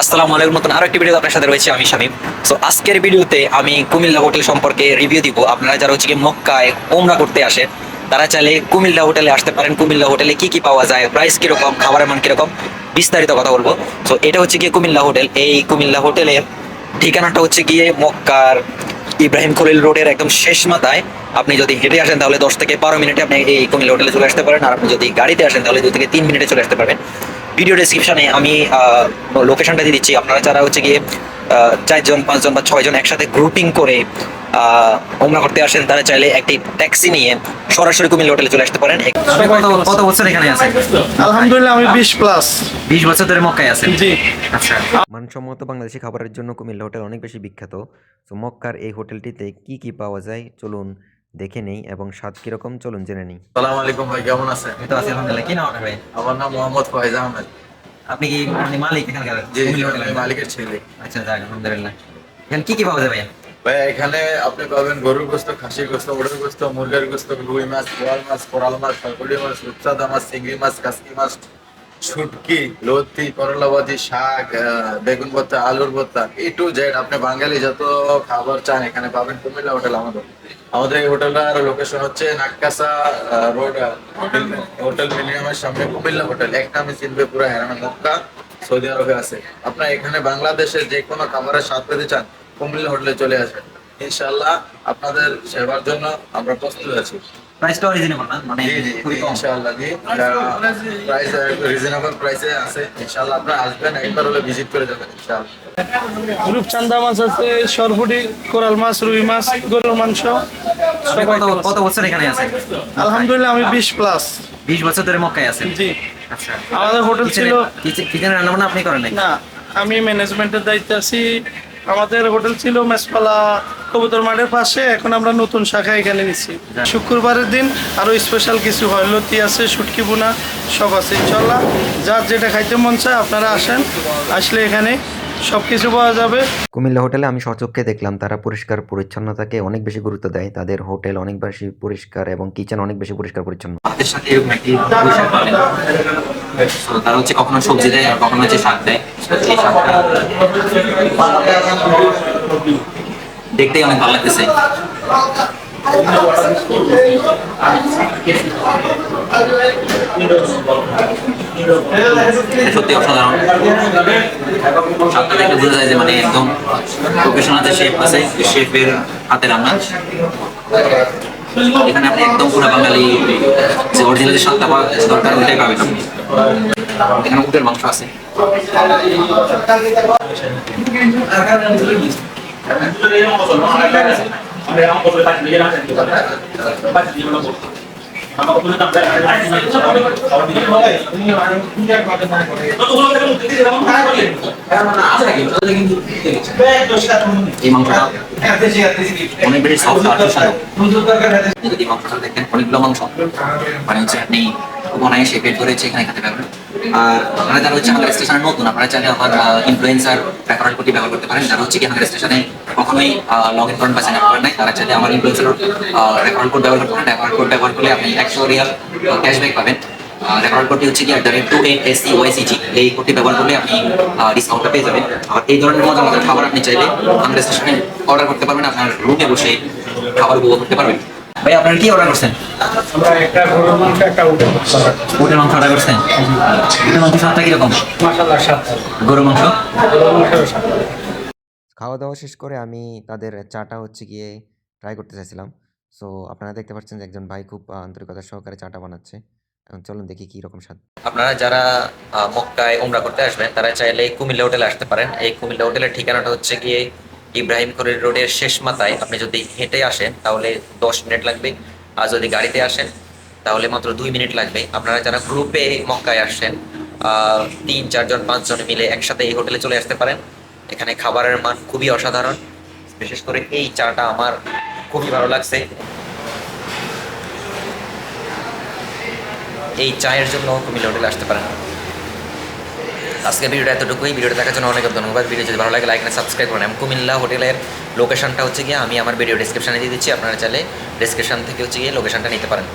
আসসালামু আলাইকুম নতুন আরও একটি ভিডিও আপনার সাথে রয়েছে আমি শামীম। সো আজকের ভিডিওতে আমি কুমিল্লা হোটেল সম্পর্কে রিভিউ দিব। আপনারা যারা হচ্ছে মক্কায় ওমরা করতে আসেন তারা চাইলে কুমিল্লা হোটেলে আসতে পারেন। কুমিল্লা হোটেলে কি কি পাওয়া যায় প্রাইস কীরকম খাবারের মান কীরকম, বিস্তারিত কথা বলব। সো এটা হচ্ছে গিয়ে কুমিল্লা হোটেল। এই কুমিল্লা হোটেলের ঠিকানাটা হচ্ছে গিয়ে মক্কার ইব্রাহিম খলিল রোডের একদম শেষ মাথায়। আপনি যদি হেঁটে আসেন তাহলে দশ থেকে বারো মিনিটে আপনি এই কুমিল্লা হোটেলে চলে আসতে পারেন। আর আপনি যদি গাড়িতে আসেন তাহলে দুই থেকে তিন মিনিটে চলে আসতে পারবেন। ভিডিও ডেসক্রিপশনে আমি লোকেশনটা দিয়ে দিচ্ছি। আপনারা যারা হচ্ছে গিয়ে চারজন পাঁচজন বা ছয়জন একসাথে গ্রুপিং করে ওমরা করতে আসেন তারা চাইলে একটি ট্যাক্সি নিয়ে সরাসরি কুমিল্লা হোটেলে চলে আসতে পারেন। কত কত বছর এখানে আছেন? আলহামদুলিল্লাহ আমি বিশ প্লাস বিশ বছর ধরে মক্কায় আছেন? জি। আচ্ছা। মানসম্মত বাংলাদেশি খাবারের জন্য কুমিল্লা হোটেল অনেক বেশি বিখ্যাত। তো মক্কার এই হোটেলটিতে কি কি পাওয়া যায়? চলুন দেখে নেই এবং স্বাদ কীরকম চলুন জেনে নিই। সালাম আলাইকুম ভাই কেমন আছেন? আমি তো আছি আলহামদুলিল্লাহ। কি নাম আপনার ভাই? আমার নাম মোহাম্মদ ফয়েজ আহমেদ। আপনি কি মানে মালিক এখানকার জি কুমিল্লা মালিকের ছেলে। আচ্ছা যাক আলহামদুলিল্লাহ। এখানে কি কি পাওয়া যাবে ভাইয়া? ভাই এখানে আপনি পাবেন গরুর গোস্ত খাসির গোস্ত ওড়ের গোস্ত মুরগের গোস্ত রুই মাছ বোয়াল মাছ কোরাল মাছ কাকুড়ি মাছ রূপচাঁদা মাছ চিংড়ি মাছ কাসকি মাছ শুটকি, লতি করলা ভাজি শাক বেগুন ভর্তা, আলুর ভর্তা, এ টু জেড আপনি বাঙালি, যত খাবার চান এখানে পাবেন, কুমিল্লা হোটেল আমাদের। আমাদের এই হোটেলটার লোকেশন হচ্ছে নাক্কাসা রোড হোটেল মিলিয়ামের সামনে কুমিল্লা হোটেল। এক নামে চিনবে পুরো হেরানা মক্কা সৌদি আরবে আছে। আপনার এখানে বাংলাদেশের যে কোনো খাবারের স্বাদ পেতে চান, কুমিল্লা হোটেলে চলে আসবেন। ইনশাল্লাহ আপনাদের সেবার জন্য আমরা প্রস্তুত আছি। প্রাইসটা অরিজিনেবল না মানে জি জি খুবই কম। ইনশাআল্লাহ জি। প্রাইস রিজনেবল প্রাইসে আছে। ইনশাআল্লাহ আপনারা আসবেন একবার হলে ভিজিট করে যাবেন ইনশাআল্লাহ। রূপচান্দা মাছ আছে সরপুটি কোরাল মাছ রুই মাছ গরুর মাংস কত কত বছর এখানে আছেন আলহামদুলিল্লাহ আমি বিশ প্লাস বিশ বছর ধরে মক্কায় আছেন? জি। আচ্ছা। আমাদের হোটেল ছিল কিচেনে রান্না বান্না আপনি করেন না আমি ম্যানেজমেন্টের দায়িত্বে আছি। আমাদের হোটেল ছিল মেসপালা কবুতর মাঠের পাশে। এখন আমরা নতুন শাখা এখানে নিচ্ছি। শুক্রবারের দিন আরও স্পেশাল কিছু হয়। লতি আছে শুটকি বোনা সব আছে। ইনশাল্লাহ যার যেটা খাইতে মন চায় আপনারা আসেন। আসলে এখানে সব কিছু পাওয়া যাবে। কুমিল্লা হোটেলে আমি সচক্ষে দেখলাম তারা পরিষ্কার পরিচ্ছন্নতাকে অনেক বেশি গুরুত্ব দেয়। তাদের হোটেল অনেক বেশি পরিষ্কার এবং কিচেন অনেক বেশি পরিষ্কার পরিচ্ছন্ন। সাথে এরকম একটি। তারা হচ্ছে কখনো সবজি দেয় আর কখনো হচ্ছে শাক দেয়। এই শাকটা দেখতেই অনেক ভালো লাগতেছে। সত্যি অসাধারণ। শাকটা দেখে বোঝা যায় যে মানে একদম প্রফেশনাল যে শেফ আছে শেফের হাতে রান্না এখানে আপনি একদম পুরো বাঙালি, যে অরিজিনাল যে স্বাদটা দরকার, ওইটাই পাবেন আপনি। এখানে উটের মাংস আছে। অনেকগুলো মাংস। মানে হচ্ছে আপনি ওখানে অনায়াসে পেট ধরেছে এখানে খেতে পারবেন। আর আপনারা যারা হচ্ছে আমাদের স্টেশনে নতুন, আপনারা চাইলে আমার ইনফ্লুয়েন্সার কোডটি ব্যবহার করতে পারেন। যারা হচ্ছে কি আমাদের স্টেশনে কখনোই লগ ইন করেন বা সাইন আপ করেন নাই, তারা চাইলে আমার ইনফ্লুয়েন্সার কোড ব্যবহার করতে পারেন। কোড ব্যবহার করলে আপনি একশো রিয়াল ক্যাশব্যাক পাবেন। রেফারেল কোডটি হচ্ছে কি at the rate to N S C Y C G এই কোডটি ব্যবহার করলে আপনি ডিসকাউন্টটা পেয়ে যাবেন। আর এই ধরনের মজার মজার খাবার আপনি চাইলে আমাদের স্টেশনে অর্ডার করতে পারবেন। আপনার রুমে বসে খাবার উপভোগ করতে পারবেন। ভাই আপনারা কি অর্ডার করছেন? আমরা একটা গরুর মাংস একটা উঠে উটের মাংস অর্ডার করছেন? উটের মাংস স্বাদটা কীরকম? গরুর মাংস? খাওয়া দাওয়া শেষ করে আমি তাদের চাটা হচ্ছে গিয়ে ট্রাই করতে চাইছিলাম। সো আপনারা দেখতে পাচ্ছেন যে একজন ভাই খুব আহ, আন্তরিকতার সহকারে চাটা বানাচ্ছে। এখন চলুন দেখি কি রকম স্বাদ। আপনারা যারা মক্কায় ওমরা করতে আসবেন তারা চাইলে কুমিল্লা হোটেলে আসতে পারেন। এই কুমিল্লা হোটেলের ঠিকানাটা হচ্ছে গিয়ে ইব্রাহিম খলিল রোডের শেষ মাথায় আপনি যদি হেঁটে আসেন, তাহলে দশ মিনিট লাগবে। আর যদি গাড়িতে আসেন, তাহলে মাত্র দুই মিনিট লাগবে। আপনারা যারা গ্রুপে মক্কায় আসছেন তিন, চারজন, পাঁচজন মিলে একসাথে এই হোটেলে চলে আসতে পারেন। এখানে খাবারের মান খুবই অসাধারণ। বিশেষ করে এই চাটা আমার খুবই ভালো লাগছে। এই চায়ের জন্য কুমিল্লা হোটেলে আসতে পারেন। আজকে ভিডিওটা এতটুকুই। ভিডিওটা দেখার জন্য অনেক ধন্যবাদ। ভিডিও যদি ভালো লাগে, লাইক না সাবস্ক্রাইব করেন। এবং কুমিল্লা হোটেলের লোকেশনটা হচ্ছে গিয়ে আমি আমার ভিডিও ডিসক্রিপশানে দিয়ে দিচ্ছি। আপনারা চাইলে ডিসক্রিপশান থেকে হচ্ছে গিয়ে লোকেশনটা নিতে পারেন।